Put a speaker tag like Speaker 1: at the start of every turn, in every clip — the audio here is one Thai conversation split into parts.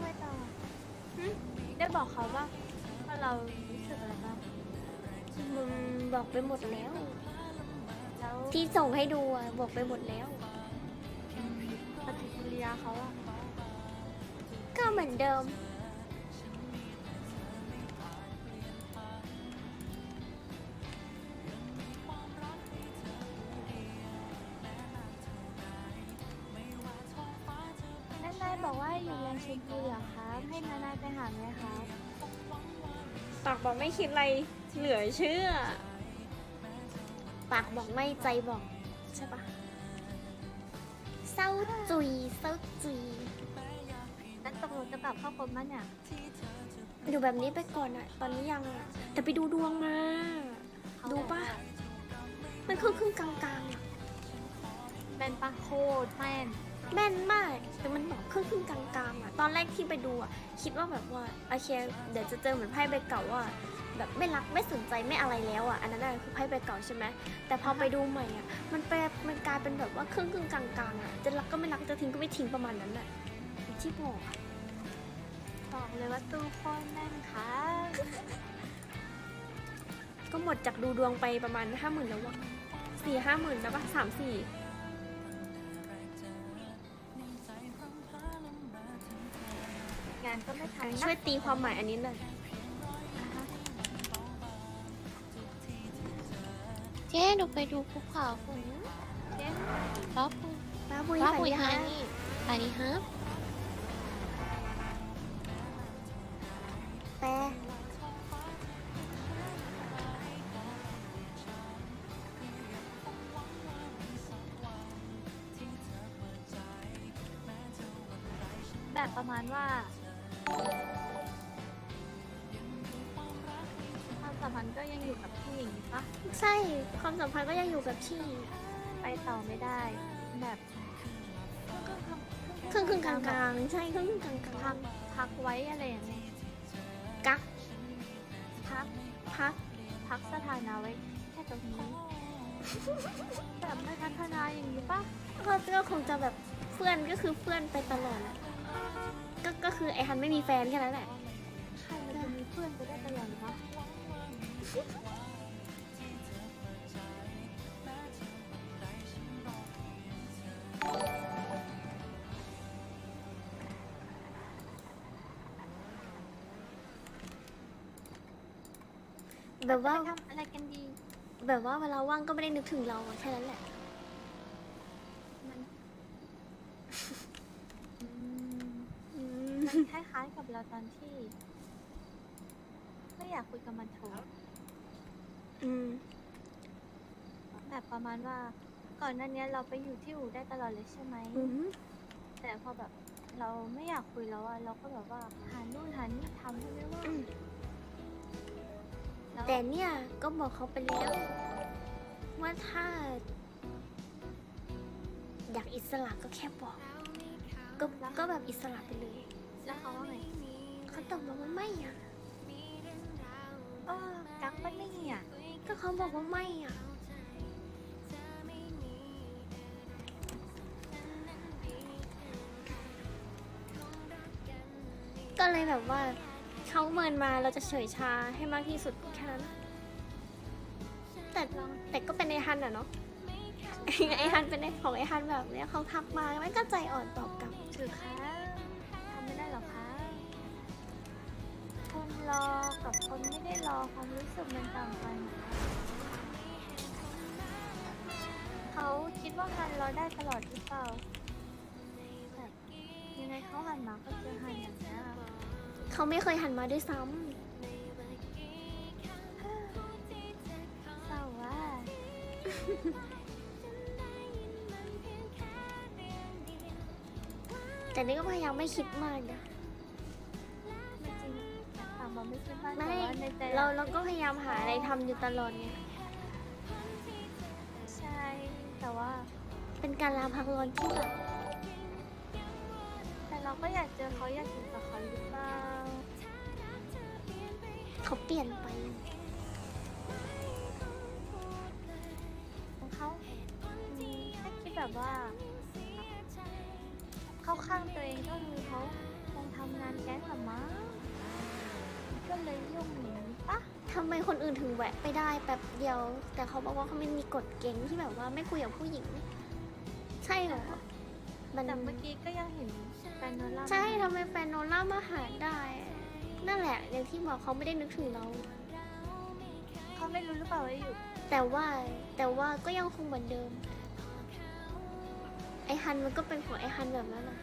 Speaker 1: ไม่ต่อหึได้บอกเขาว่าว่าเรารู้สึกอะไรบ้าง
Speaker 2: มึงบอกไปหมดแล้ว
Speaker 1: แล้ว
Speaker 2: ที่ส่งให้ดูอะบอกไปหมดแล้ว
Speaker 1: อืมปฏิกิริยาเขาอะ
Speaker 2: ก็เหมือนเดิม
Speaker 1: ไปหาไหมครับ
Speaker 2: ปากบอกไม่คิดอะไรเหลือเชื่อ ปากบอกไม่ใจบอก ใช่ปะเศร้าจุยเศร้าจุย
Speaker 1: แล้วตกลงจะกลับเข้าคนมั้ยเนี่ย
Speaker 2: อยู่แบบนี้ไปก่อนอะตอนนี้ยังอะแต่ไปดูดวงมา ดูปะมันครึ่งครึ่งๆกลางๆอะ
Speaker 1: เป็นปะโคตรแม่น
Speaker 2: แม่นมากแต่มันบอกครึ่งครึ่งๆกลางๆอะตอนแรกที่ไปดูอะคิดว่าแบบว่าโอเคเดี๋ยวจะเจอเหมือนไพ่ใบเก่าว่าแบบไม่รักไม่สนใจไม่อะไรแล้วอะอันนั้นอะคือไพ่ใบเก่าใช่ไหมแต่พอไปดูใหม่อะมันแปลมันกลายเป็นแบบว่าครึ่งครึ่งๆกลางๆอะจะรักก็ไม่รักจะทิ้งก็ไม่ทิ้งประมาณนั้นอะอย่างที่บอก
Speaker 1: บอกเลยว่าตู้โคตรแม่นครับ
Speaker 2: ก็หมดจากดูดวงไปประมาณห้าหมื่นแล้ววะสี่ห้าหมื่นแล้วปะสามสี่
Speaker 1: นก็ไม่ทันนะ
Speaker 2: ช่วยตีความหมายอันนี้หน่อย
Speaker 1: อ่าฮะ
Speaker 3: เจ๊หนูไปดูภูเขาคุณ
Speaker 1: เจ๊
Speaker 3: ป๊อป
Speaker 2: ป้าบุย
Speaker 3: ป๊อป
Speaker 2: สวัส
Speaker 3: ปุย
Speaker 2: ดี
Speaker 3: ฮา
Speaker 2: ค่ะ
Speaker 3: นี่สวัสดีครับ
Speaker 2: แปล
Speaker 1: แบบประมาณว่า ความสัมพันธ์ก็ยังอยู่กับพี่อย่างนี้ปะ
Speaker 2: ใช่ ความสัมพันธ์ก็ยังอยู่กับที่
Speaker 1: ไปต่อไม่ได้ แบบ
Speaker 2: ครึ่งครึ่งๆกลางๆใช่ครึ่งครึ่งๆกลาง
Speaker 1: พักพักไว้อะไรอย่างเงี้ย
Speaker 2: ๆกัก
Speaker 1: พัก
Speaker 2: พัก
Speaker 1: พักสถานะไว้แค่ตรงนี้แบบไม่พัฒนาอย่างนี้ปะ
Speaker 2: ก็ก็คงจะแบบเพื่อนก็คือเพื่อนไปตลอดแหละ ก็ก็คือไอฮันไม่มีแฟนแค่นั้นแหละ
Speaker 1: ใครมันจะมีเพื่อนไปได้ตลอดวะ
Speaker 2: แบบว่า
Speaker 1: ไปทำอะไรกันดี
Speaker 2: แบบว่าเวลาว่างก็ไม่ได้นึกถึงเราอะแค่นั้นแหละ
Speaker 1: มันอืม
Speaker 2: อืม
Speaker 1: มัน คล้ายๆกับเราตอนที่ ไม่อยากคุยกับมันโถ
Speaker 2: อืม
Speaker 1: แบบประมาณว่า ก่อนหน้านี้เราไปอยู่ที่อู่ได้ตลอดเลยใช่ไหม
Speaker 2: อืม
Speaker 1: แต่พอแบบเราไม่อยากคุยแล้วอะเราก็แบบว่าหานู่นหานี่ทำใช่ไหมว่า
Speaker 2: อืม
Speaker 1: แล้ว
Speaker 2: แต่เนี่ยก็บอกเขาไปแล้ว ว่าถ้า อยากอิสระก็แค่บอก ก็ก็แบบอิสระไปเลย
Speaker 1: แล้วเขาว่าไง
Speaker 2: เขาตอบมาว่าไม่อะ
Speaker 1: เออกักปะเนี่ย
Speaker 2: ก็เขาบอกว่าไม่อะก็เลยแบบว่าเขาเมินมาเราจะเฉยชาให้มากที่สุดแค่นั้นแต่แต่ก็เป็นไอฮันอะเนาะไอฮันเป็นไอของไอฮันแบบเนี้ยเขาทักมามันก็ใจอ่อนตอบกลับ
Speaker 1: ถือคะ รอกับคนไม่ได้รอความรู้สึกมันต่างกันนะคะเขาคิดว่ามันรอได้ตลอดหรือเปล่าแบบยังไงเขาหันมาก็เจอหันอย่างนี้ย
Speaker 2: เขาไม่เคยหันมาด้วยซ้ำ
Speaker 1: เศร้าว่า
Speaker 2: แต่นี่ก็พยายามไม่คิดมากนะ
Speaker 1: ไม่
Speaker 2: เราเราก็พยายามหาอะไรทำอยู่ตลอดไง
Speaker 1: ใช่ แต่ว่า
Speaker 2: เป็นการลาพักร้อนที่แบบ
Speaker 1: แต่เราก็อยากเจอเขาอยากอยู่กับเขาหรือเปล่า
Speaker 2: เขาเปลี่ยนไป
Speaker 1: ของเขาถ้าคิดแบบว่าเข้าข้างตัวเองก็คือเขาคงทำงานแก๊งหรอมั้ง ก็เลยยุ่งอย่างนี้ปะ
Speaker 2: ทำไมคนอื่นถึงแวะไปได้แป๊บเดียว แต่เขาบอกว่าเขาไม่มีกฎเกณฑ์ที่แบบว่าไม่คุยกับผู้หญิง ใช่เหรอมัน
Speaker 1: แต่เมื่อกี้ก็ยังเห็นแฟนโนล่า
Speaker 2: ใช่ทำไมแฟนโนล่ามาหาได้ นั่นแหละ อย่างที่บอกเขาไม่ได้นึกถึงเรา
Speaker 1: เขาไม่รู้หรือเปล่าว่าอยู่
Speaker 2: แต่ว่าแต่ว่าก็ยังคงเหมือนเดิม ไอฮันมันก็เป็นของไอฮันแบบนั้นนะ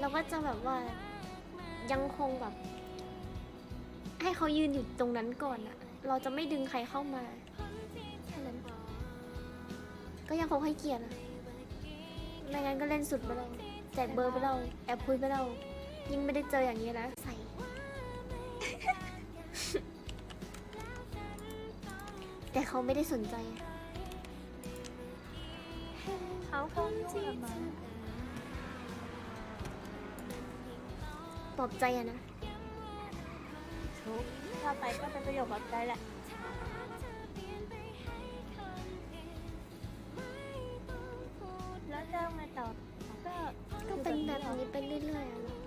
Speaker 2: เราก็จะแบบว่ายังคงแบบ ให้เขายืนอยู่ตรงนั้นก่อนอะเราจะไม่ดึงใครเข้ามาแค่นั้นก็ยังคงให้เกียรติอะไม่งั้นก็เล่นสุดไปเราแจกเบอร์ไปเราแอบคุยไปเรายิ่งไม่ได้เจออย่างนี้นะใส่แต่เขาไม่ได้สนใจ
Speaker 1: เขาคงยุ่งละมั้ง
Speaker 2: ปลอบใจอะนะ
Speaker 1: ทุกถ้าไปก็เป็นประโยชน์กับใจแหละแล้วจะเอาไงต่อก็
Speaker 2: ก็เป็นแบบนี้ไปเรื่อยๆอะเนาะ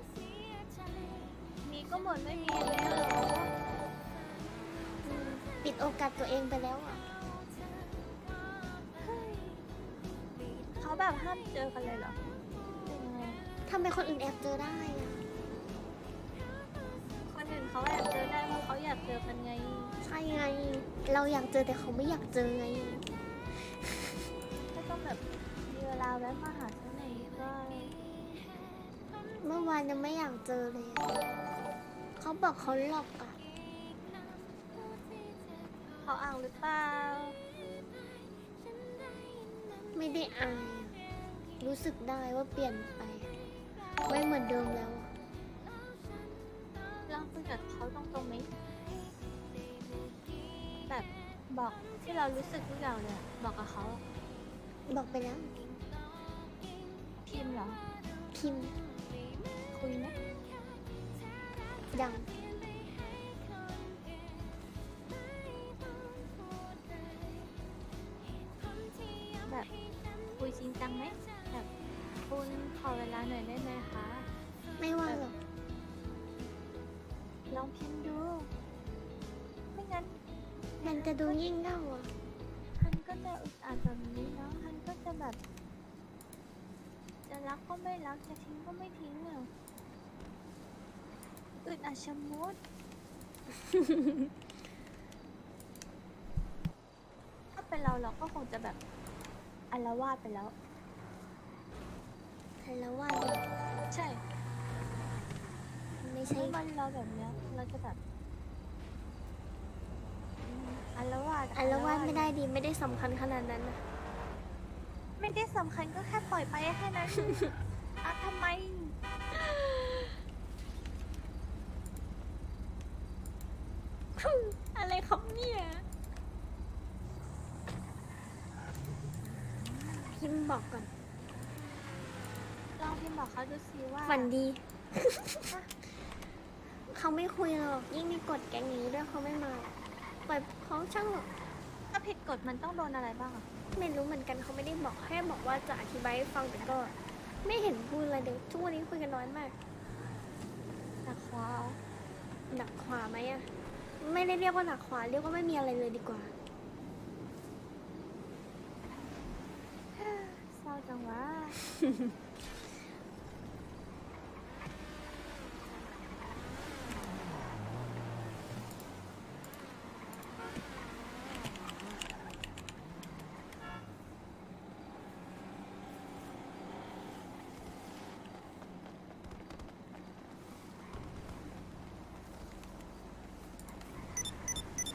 Speaker 1: มีก็หมดไม่มีเลยเหรอ
Speaker 2: อืมปิดโอกาสตัวเองไปแล้วอะ
Speaker 1: เขาแบบห้ามเจอกันเลยเหรอเป็นยังไง
Speaker 2: ทำไมคนอื่นแอบเจอได้อะ ไง เราอยากเจอแต่เขาไม่อยากเจอไง
Speaker 1: ก็ต้องแบบมีเวลาแวะมาหาฉันหน่อยก็
Speaker 2: เมื่อวานยังไม่อยากเจอเลยอะเขาบอกเขาหลอกอะ
Speaker 1: เขาอ่างหรือเปล่า
Speaker 2: ไม่ได้อายอะรู้สึกได้ว่าเปลี่ยนไปไม่เหมือนเดิมแล้วอะ
Speaker 1: ลองคุยกับเขาตรงๆไหมแบบบอกที่เรารู้สึกทุกอย่างเลยอะบอกกับเขา
Speaker 2: บอกไปแล้ว
Speaker 1: พิมพ์เหรอ
Speaker 2: พิมพ์
Speaker 1: คุยไหม
Speaker 2: ยัง
Speaker 1: แบบคุยจริงจังไหมแบบคุณขอเวลาหน่อยได้ไหมคะ
Speaker 2: ไม่ว่าหรอก
Speaker 1: ลองพิมพ์ดูไม่งั้น
Speaker 2: มัน จะดูยิ่งเง่าอะ
Speaker 1: ฮันก็จะอึดอัดแบบนี้เนาะฮันก็จะแบบ จะรักก็ไม่รัก จะทิ้งก็ไม่ทิ้งอะอึดอัดชะมุด ถ้าเป็นเราเราก็คงจะแบบอารวาสไปแล้ว
Speaker 2: แต่แล้วว่าเนี่ย
Speaker 1: ใช่
Speaker 2: ไม่ใช่
Speaker 1: ถ้ามันเราแบบเนี้ยเราจะแบบอืม อารวาส
Speaker 2: อารวาสไม่ได้ดีไม่ได้สำคัญขนาดนั้นนะ
Speaker 1: ไม่ได้สำคัญก็แค่ปล่อยไปแค่นั้น อะทำไม
Speaker 2: อะไรครับเนี่ยพิมพ์บอกก่อน
Speaker 1: ลองพิมพ์บอกเขาดูสิว่า
Speaker 2: ฝันดี เขาไม่คุยหรอก ยิ่งมีกฎแก๊งนี้ด้วยเขาไม่มา ปล่อยเขาช่างหรอก
Speaker 1: ถ้าผิดกฎมันต้องโดนอะไรบ้างอะ
Speaker 2: ไม่รู้เหมือนกันเขาไม่ได้บอกแค่บอกว่าจะอธิบายให้ฟังแต่ก็ไม่เห็นพูดอะไรเดี๋ยวทุกวันนี้คุยกันน้อยมาก
Speaker 1: นะคะ
Speaker 2: หนักขวาไหมอะไม่ได้เรียกว่าหนักขวาเรียกว่าไม่มีอะไรเลยดีกว่า
Speaker 1: เศร้าจังวะ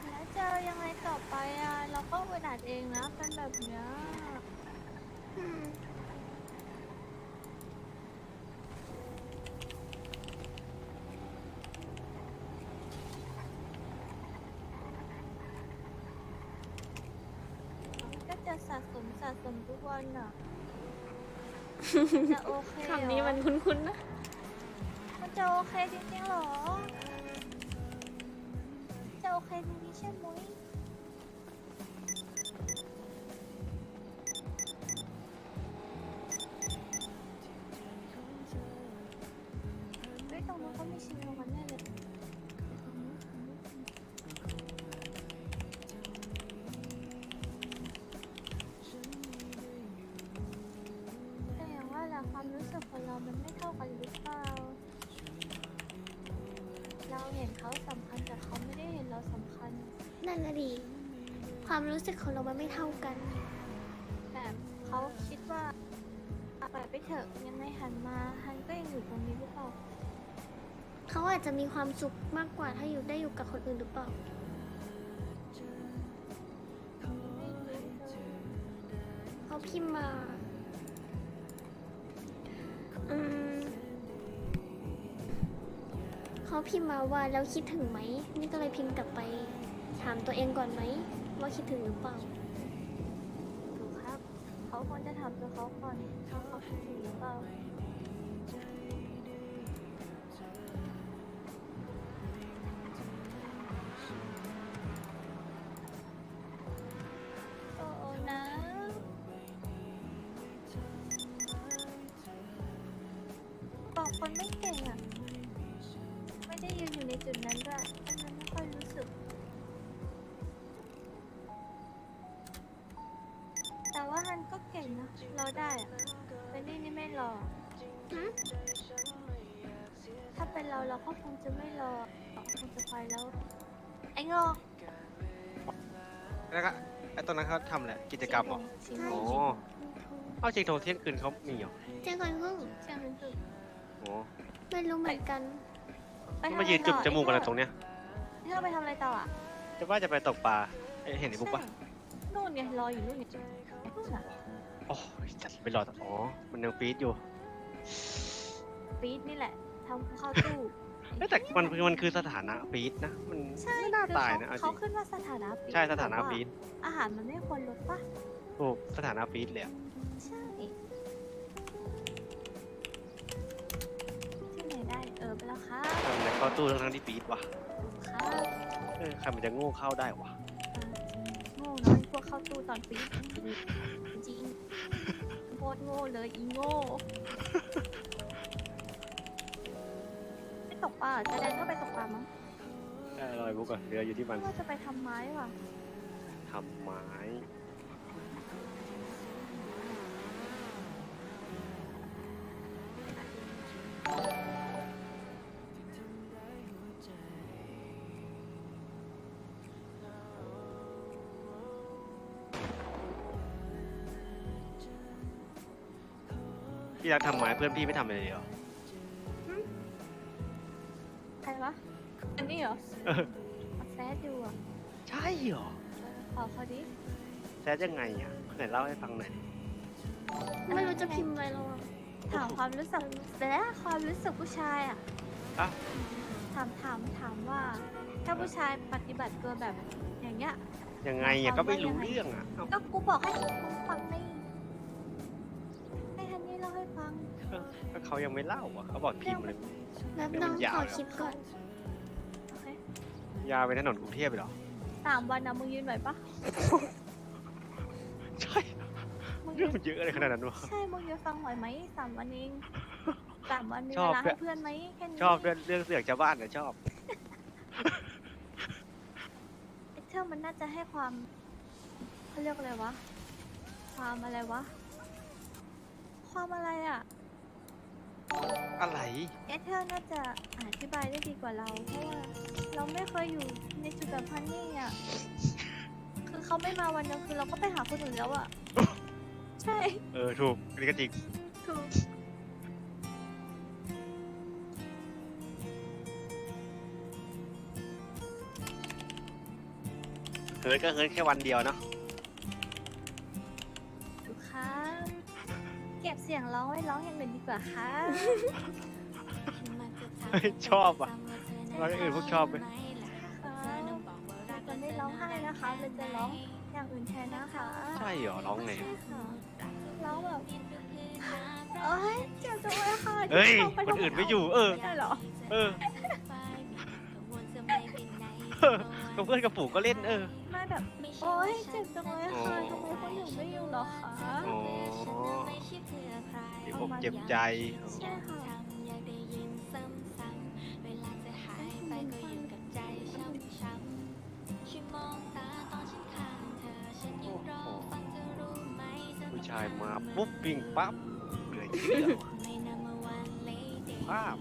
Speaker 1: แล้วจะยังไงต่อไปอะ เราก็อึ ดอัดเองนะเป็นแบบเนี้ยมันก็จะสะสมสะสมทุกวันอะจะโอเคเหรอ
Speaker 2: คำนี้มันคุ้นๆนะ
Speaker 1: มันจะโอเคจริงๆเหรอ จะโอเคจริงๆใช่ไหม เราเห็นเขาสำคัญแต่เขาไม่ได้เห็นเราสำคัญ
Speaker 2: นั่นน่ะดีความรู้สึกของเรามันไม่เท่ากัน
Speaker 1: แบบเขาคิดว่าปล่อยไปเถอะยังไงหันมาฮันก็ยังอยู่ตรงนี้หรือเปล่า
Speaker 2: เขาอาจจะมีความสุขมากกว่าถ้าอยู่ได้อยู่กับคนอื่นหรือเปล่า
Speaker 1: เขา
Speaker 2: พิมพ์มาว่าแล้วคิดถึงไหม นี่ก็เลยพิมพ์กลับไป ถามตัวเองก่อนไหม ว่าคิดถึงหรือเปล่า
Speaker 1: ถูกครับ เขาควรจะถามตัวเขาก่อนเขาคิดถึงหรือเปล่า จุดนั้นด้วยก็เลยไม่ค่อยรู้สึก แต่ว่าฮันก็เก่งนะ รอได้อะเป็นนี่นี่ไม่รอ
Speaker 2: หืม
Speaker 1: ถ้าเป็นเราเราก็คงจะไม่รอคงจะไปแล้ว ไอ้งอก
Speaker 4: แล้วก็ไอ้ตรงนั้นเขาทำอะไรกิจกรรมเหรอ
Speaker 1: ชิง
Speaker 2: ใช่
Speaker 1: โม
Speaker 4: โอ้เอาจริงโทรเที่ยงคืนเขามีเหรอ
Speaker 2: เจ้าก่อนพึ่ง
Speaker 1: เชียงมันคือ
Speaker 4: โอ้
Speaker 2: ไม่รู้เหมือนกัน
Speaker 1: ไปทำ
Speaker 4: มา
Speaker 1: อะไร
Speaker 4: ยืนจุบ
Speaker 1: ต่อ
Speaker 4: จมูกกัน
Speaker 1: ไอ้
Speaker 4: อะตรงเนี้ย
Speaker 1: เธอไปทำอะไรต่ออะ
Speaker 4: จะว่าจะไปตกปลาเอ้ยเห็นไอ้บุ๊กปะ
Speaker 1: ใช่นู่นไงรออยู่นู่นไงนู่นอะ
Speaker 4: โอ้ยจัดไปรออ๋อมันยังฟีดอยู่
Speaker 1: ปี๊ดนี่แหละทำเข้าตู้
Speaker 4: เอ้ยแต่มันมันคือสถานะฟีดนะมัน
Speaker 1: ใช่
Speaker 4: ไม่น่า
Speaker 1: คือ
Speaker 4: ตาย
Speaker 1: เขา
Speaker 4: นะเอาจ
Speaker 1: เขา
Speaker 4: ริง
Speaker 1: ขึ้นว่าสถานะปี๊ด
Speaker 4: ใช่สถานะ
Speaker 1: แต่ว่
Speaker 4: ฟีด
Speaker 1: อาหารมันไม่ควรลดปะ
Speaker 4: ถูกสถานะฟีดเลยอะ
Speaker 1: ใช่ ได้เออไปแล้วครับ
Speaker 4: ทำไมเข้าตู้ทั้งๆที่ฟีดวะ
Speaker 1: ครับ
Speaker 4: เออใครมันจะโง่เข้าได้วะ
Speaker 1: โง่น้อยพวกเข้าตู้ตอนปีจริงโคตรโง่เลยอีโง่ไม่ตกปลาเหรอจะแดนก็ไปตกปลามั้ง
Speaker 4: ใช่รอยบุ๊กอะเรืออยู่ที่มัน
Speaker 1: ว่าจะไปทำไม้ว่ะ
Speaker 4: ทำไม้ พี่รักทำไม้เพื่อนพี่ไม่ทำอะไรเลยเหรอ
Speaker 1: ใครวะ อันนี้เหรอ
Speaker 4: เออ
Speaker 1: เอาแซดดูอะ
Speaker 4: ใช่เหรอ
Speaker 1: เออขอเขาดิ
Speaker 4: แซดยังไงอะไหนเล่าให้ฟังหน่อยดิ
Speaker 2: ไม่รู้จะพิมพ์อะไรแล้วอะ
Speaker 1: ถามความรู้สึกแต่ความรู้สึกผู้ชายอะ
Speaker 4: อะ
Speaker 1: ถามถามถามว่า ถ้าผู้ชายปฏิบัติตัวแบบอย่างเงี้ย
Speaker 4: ยังไงอะก็ไม่รู้เรื่องอะเอ้า
Speaker 1: ก็กูบอกให้มึงฟังไม่ให้
Speaker 4: ก็เขายังไม่เล่าอะเขาบอกพิมพ์เลย
Speaker 2: แล้ว
Speaker 4: เดี๋ยว
Speaker 2: น้
Speaker 4: มั
Speaker 2: อง
Speaker 4: นยาว
Speaker 2: ขอ
Speaker 4: แล้ว
Speaker 2: คิดก่อน
Speaker 1: โอเค
Speaker 4: ยาวไปถนนกรุงเทพไปเหรอ
Speaker 1: สามวันนะมึงยืนไหวปะ
Speaker 4: ใช่
Speaker 1: มึง
Speaker 4: เรื่
Speaker 1: ยื
Speaker 4: อง
Speaker 1: น
Speaker 4: มันเยอะอะไรขนาดนั้นวะ
Speaker 1: ใช่มึงยืนฟังไหวไหมสามวันเองสามวันมี
Speaker 4: ช
Speaker 1: เว
Speaker 4: อบ
Speaker 1: ลา
Speaker 4: ด้
Speaker 1: ให้
Speaker 4: วย
Speaker 1: เพื่อนไหมแค่นี้
Speaker 4: ชอบเรื่องเรื่องเสือกชาวบ้านนะชอบ
Speaker 1: ไอ้เธอมันน่าจะให้ความเขาเรียกอะไรวะ ความอะไรวะ ความอะไรอะ
Speaker 4: อะไร
Speaker 1: เอเธอร์น่าจะอธิบายได้ดีกว่าเราเพราะว่าเราไม่เคยอยู่ในจุดแบบพันนี่อะคือเขาไม่มาวันเดียวคือเราก็ไปหาคนอื่นแล้วอะ ใช่
Speaker 4: เออถูกอันนี้ก็จริง
Speaker 1: ถูก
Speaker 4: เฮิร์ตก็เฮิร์ตแค่วันเดียวเนาะ
Speaker 1: สียงร้องไว้ร้องอย่างอื่นดีกว่าค่ะ
Speaker 4: เฮ้ยชอบอะร้องอย่างอื่นพวกชอบไหม
Speaker 1: จะไม่ร้องไห้นะคะเราจะร้องอย่างอื่นแทนนะคะ
Speaker 4: ใช่เหรอร้องไง
Speaker 1: ใช่ค่ะร้องแบบ
Speaker 4: เฮ้ย
Speaker 1: ข้าป
Speaker 4: คนอื่นไม่อยู่ เออ
Speaker 1: ไม่ได้เหรอ
Speaker 4: เออกับเพื่อนกับปู่ก็เล่นเออ
Speaker 1: ไม่แบบโอ๊ยเจ็บจังเลยค่ะทำไมคนอื่นไม่อยู่เหรอคะ
Speaker 4: อ๋อเจ็บอกเจ็บใจ
Speaker 1: ใช่ค่ะ
Speaker 4: โอ้โหผู้ชายมาปุ๊บวิ่งปั๊บเหลือเชื่อว่ะภาพ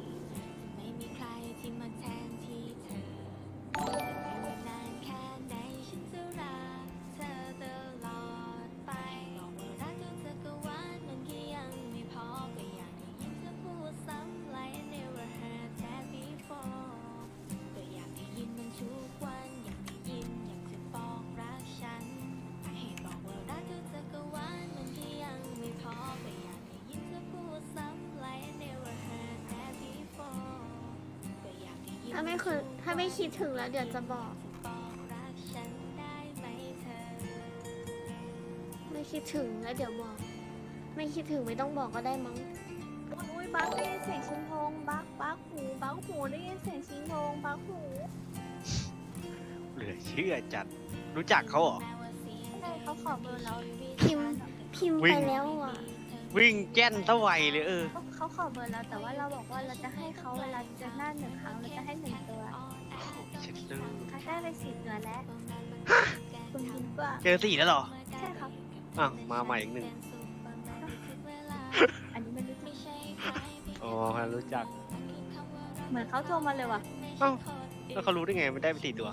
Speaker 4: า
Speaker 2: ไม่คือถ้าไม่คิดถึงแล้วเดี๋ยวจะบอก ไม่คิดถึงแล้วเดี๋ยวบอก ไม่คิดถึงไม่ต้องบอกก็ได้มั้ง
Speaker 1: อุ้ยบักได้ยินเสียงชิงทงบักบักหูบักหูได้ยินเสียงชิงทงบักหู
Speaker 4: เหลือเชื่อจัด รู้จักเขาเหรอ
Speaker 1: ใช่เขาขอเบอร์เรา
Speaker 2: พิมพ์พิมพ์
Speaker 4: วิ่
Speaker 2: ไป
Speaker 4: ง
Speaker 2: แล้วอะ
Speaker 4: วิ่งแจ้นตะไวเลยเออ
Speaker 1: เขาขอเบอร์เราแต่ว่าเราบอกว่าเราจะให้เขาเวลาเจอหน้าหนึ่งครั้งเราจะให้หนึ่งตัว
Speaker 4: เช็ดเลย
Speaker 1: เขาได้ไปสี่ตัวแล้วคุณยินกว่า
Speaker 4: เจอสี่แล้วเหรอ
Speaker 1: ใช่ครับ
Speaker 4: อะมาใหม่อีกหนึ่ง
Speaker 1: อันนี้ไม่รู้จัก
Speaker 4: อ๋อรู้จัก
Speaker 1: เหมือนเขาโทรมาเลยว่ะ
Speaker 4: เอ้าแล้วเขารู้ได้ไงไม่ได้ไปสี่ตัว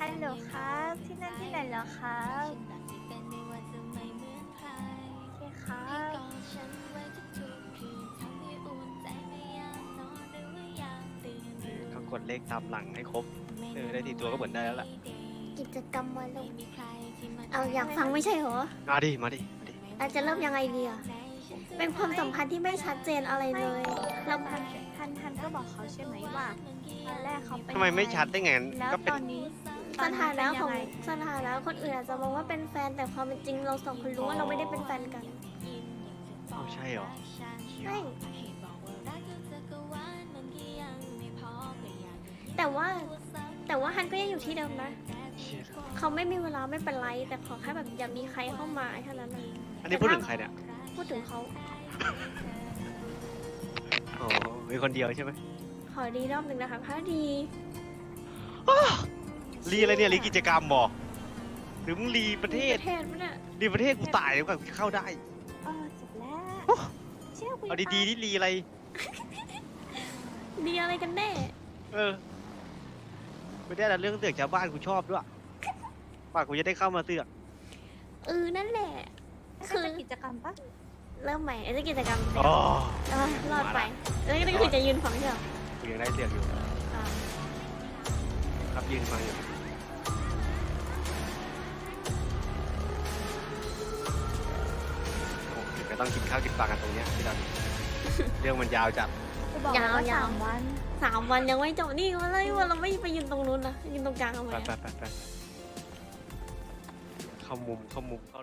Speaker 1: ฮัลโหลครับ ที่นั่นที่ไหนเหรอครับ
Speaker 4: กดเลขตามหลังให้ครบเออได้สี่ตัวก็เหมือนได้แล้วล่ะ
Speaker 2: กิจกรรมวันลงเอาอยากฟังไม่ใช่เหรอ
Speaker 4: มาดิมาดิมาดิ
Speaker 2: อาจจะเริ่มยังไงดีอะเป็นความสัมพันธ์ที่ไม่ชัดเจนอะไรเลยเรา
Speaker 1: ทันทันทันก็บอกเขาใช่ไหมว่าตอนแรกเขาเป็น
Speaker 4: ทำไมไม่ชัดได้ไง
Speaker 1: แล้ว
Speaker 4: ก็เป็
Speaker 1: ต
Speaker 4: น
Speaker 1: อนนี้
Speaker 2: สถานะของ
Speaker 1: ตเป็ยัไส
Speaker 2: ถานะคนอื่นอาจจะมองว่าเป็นแฟนแต่ความเป็นจริงเราสองคนรู้ว่าเราไม่ได้เป็นแฟนกัน
Speaker 4: อ้าวใช่เหรอ
Speaker 2: ใช่ แต่ว่าแต่ว่าฮันก็ยังอยู่ที่เดิมนะ
Speaker 4: เชี่ย
Speaker 2: เขาไม่มีเวลาไม่เป็นไร แต่ขอแค่แบบอย่ามีใครเข้ามาแค่นั้นนะ
Speaker 4: อันนี้พูดถึงใครเนี่ย
Speaker 2: พูดถึงเขา
Speaker 4: อ๋อมีคนเดียวใช่ไหม
Speaker 2: ขอดีรอบหนึ่งนะคะพระดี
Speaker 4: รีอะไรเนี่ยรีกิจกรรมบอหรือมึงรีประเทศ
Speaker 2: ประเทศมันอะ
Speaker 4: รีประเทศกูตายแล้วกับเข้าได้
Speaker 1: เออจบแล้วเชื่อกู
Speaker 4: เอาดีๆนี่รีอะไร
Speaker 2: ดีอะไรกันแน่
Speaker 4: เออ ไม่ได้แต่เรื่องเสือกชาวบ้านกูชอบด้วยปากกูจะได้เข้ามาเสือก
Speaker 2: เออนั่นแหละ
Speaker 1: ๆคือกิจกรรมปะ
Speaker 2: เริ่มใหม่ไอ้เรื่องกิจกรรม
Speaker 4: อ๋อ
Speaker 2: เออรอดไปแล้วก็คือจะยืนฟังเถอะ
Speaker 4: กูยังได้เสือกอยู่
Speaker 2: อ่า
Speaker 4: ครับยืนฟังอยู่โอ้เดี๋ยวก็ต้องกินข้าวกินปลากันตรงเนี้ยพี่ดัน เรื่องมันยาวจัด
Speaker 1: กู บอกแล้วว่าสามวัน
Speaker 2: สามวันยังไม่จบนี่ว่าเลยว่าเราไม่ไปยืนตรงนู้นนะยืนตรงกลางทำไม
Speaker 4: ไปไป
Speaker 2: อะ
Speaker 4: ไปไปเข้ามุมเข้ามุมเข้า